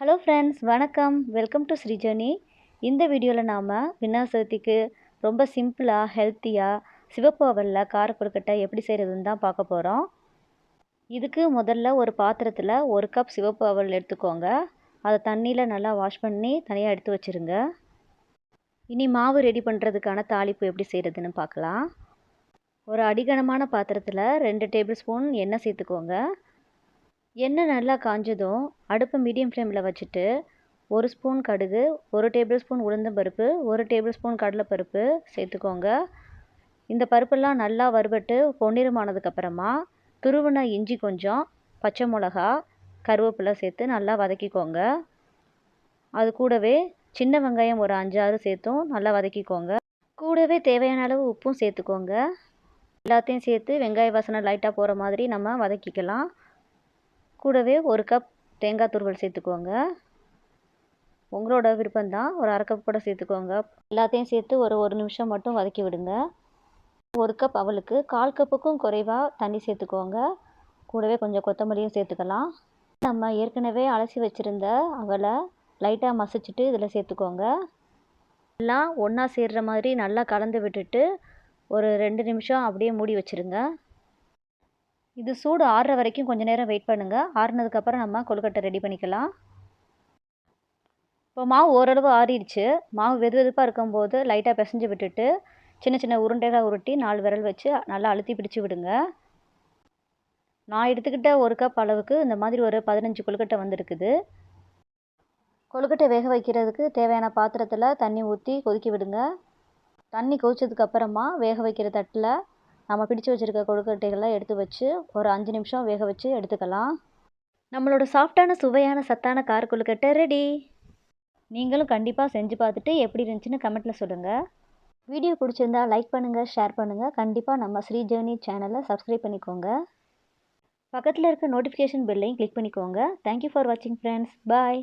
Hello friends வணக்கம். Welcome to Sri journey இந்த வீடியோவில் நாம் விநாயகர் சதுர்த்திக்கு ரொம்ப சிம்பிளாக ஹெல்த்தியாக சிவப்பு அவலில் கார எப்படி செய்கிறதுன்னு தான் பார்க்க போகிறோம் இதுக்கு முதல்ல ஒரு பாத்திரத்தில் ஒரு கப் சிவப்பு அவல் எடுத்துக்கோங்க. அதை தண்ணியில் நல்லா வாஷ் பண்ணி தனியாக எடுத்து வச்சுருங்க. இனி மாவு ரெடி பண்ணுறதுக்கான தாளிப்பு எப்படி செய்கிறதுன்னு பார்க்கலாம். ஒரு அடிகனமான பாத்திரத்தில் ரெண்டு டேபிள் ஸ்பூன் எண்ணெய் சேர்த்துக்கோங்க. எண்ணெய் நல்லா காஞ்சதும் அடுப்பை மீடியம் ஃப்ளேமில் வச்சுட்டு ஒரு ஸ்பூன் கடுகு ஒரு டேபிள் ஸ்பூன் உளுந்தம்பருப்பு ஒரு டேபிள் ஸ்பூன் கடலைப்பருப்பு சேர்த்துக்கோங்க. இந்த பருப்பெல்லாம் நல்லா வறுபட்டு பொன்னிறமானதுக்கப்புறமா துருவின இஞ்சி கொஞ்சம் பச்சை மிளகா கருவேப்பிலை சேர்த்து நல்லா வதக்கிக்கோங்க. அது கூடவே சின்ன வெங்காயம் ஒரு அஞ்சாறு சேர்த்தும் நல்லா வதக்கிக்கோங்க. கூடவே தேவையான அளவு உப்பும் சேர்த்துக்கோங்க. எல்லாத்தையும் சேர்த்து வெங்காய வாசனை லைட்டாக போகிற மாதிரி நம்ம வதக்கிக்கலாம். கூடவே ஒரு கப் தேங்காய் துருவல் சேர்த்துக்கோங்க. உங்களோட விருப்பம்தான். ஒரு அரை கப் கூட சேர்த்துக்கோங்க. எல்லாத்தையும் சேர்த்து ஒரு ஒரு நிமிஷம் மட்டும் வதக்கி விடுங்க. ஒரு கப் அவளுக்கு. கால் கப்புக்கும் குறைவாக தண்ணி சேர்த்துக்கோங்க. கூடவே கொஞ்சம் கொத்தமல்லியும் சேர்த்துக்கலாம். நம்ம ஏற்கனவே அலசி வச்சுருந்த அவளை லைட்டாக மசிச்சுட்டு இதில் சேர்த்துக்கோங்க. எல்லாம் ஒன்றா சேர்கிற மாதிரி நல்லா கலந்து விட்டுட்டு ஒரு ரெண்டு நிமிஷம் அப்படியே மூடி வச்சுருங்க. இது சூடு ஆறுற வரைக்கும் கொஞ்சம் நேரம் வெயிட் பண்ணுங்கள் ஆறுனதுக்கப்புறம் நம்ம கொழுக்கட்டை ரெடி பண்ணிக்கலாம். இப்போ மாவு ஓரளவு ஆறிடுச்சு. மாவு வெது வெதுப்பாக இருக்கும்போது லைட்டாக பிசைஞ்சு விட்டுட்டு சின்ன சின்ன உருண்டைகளாக உருட்டி நாலு விரல் வச்சு நல்லா அழுத்தி பிடிச்சி விடுங்க. நான் எடுத்துக்கிட்ட ஒரு கப் அளவுக்கு இந்த மாதிரி ஒரு பதினஞ்சு கொழுக்கட்டை வந்திருக்குது. கொழுக்கட்டை வேக வைக்கிறதுக்கு தேவையான பாத்திரத்தில் தண்ணி ஊற்றி கொதிக்க விடுங்க. தண்ணி கொதிச்சதுக்கப்புறமா வேக வைக்கிற தட்டில் நம்ம பிடிச்சு வச்சுருக்க கொழுக்கட்டைகள்லாம் எடுத்து வச்சு ஒரு அஞ்சு நிமிஷம் வேக வச்சு எடுத்துக்கலாம். நம்மளோட சாஃப்டான சுவையான சத்தான கார் கொழுக்கட்டை ரெடி நீங்களும் கண்டிப்பாக செஞ்சு பார்த்துட்டு எப்படி இருந்துச்சுன்னு கமெண்ட்டில் சொல்லுங்கள் வீடியோ பிடிச்சிருந்தா லைக் பண்ணுங்கள் ஷேர் பண்ணுங்கள் கண்டிப்பாக நம்ம ஸ்ரீ ஜேர்னி சேனலை சப்ஸ்கிரைப் பண்ணிக்கோங்க. பக்கத்தில் இருக்க நோட்டிஃபிகேஷன் பெல்லையும் கிளிக் பண்ணிக்கோங்க. தேங்க்யூ ஃபார் வாட்சிங் ஃப்ரெண்ட்ஸ் பாய்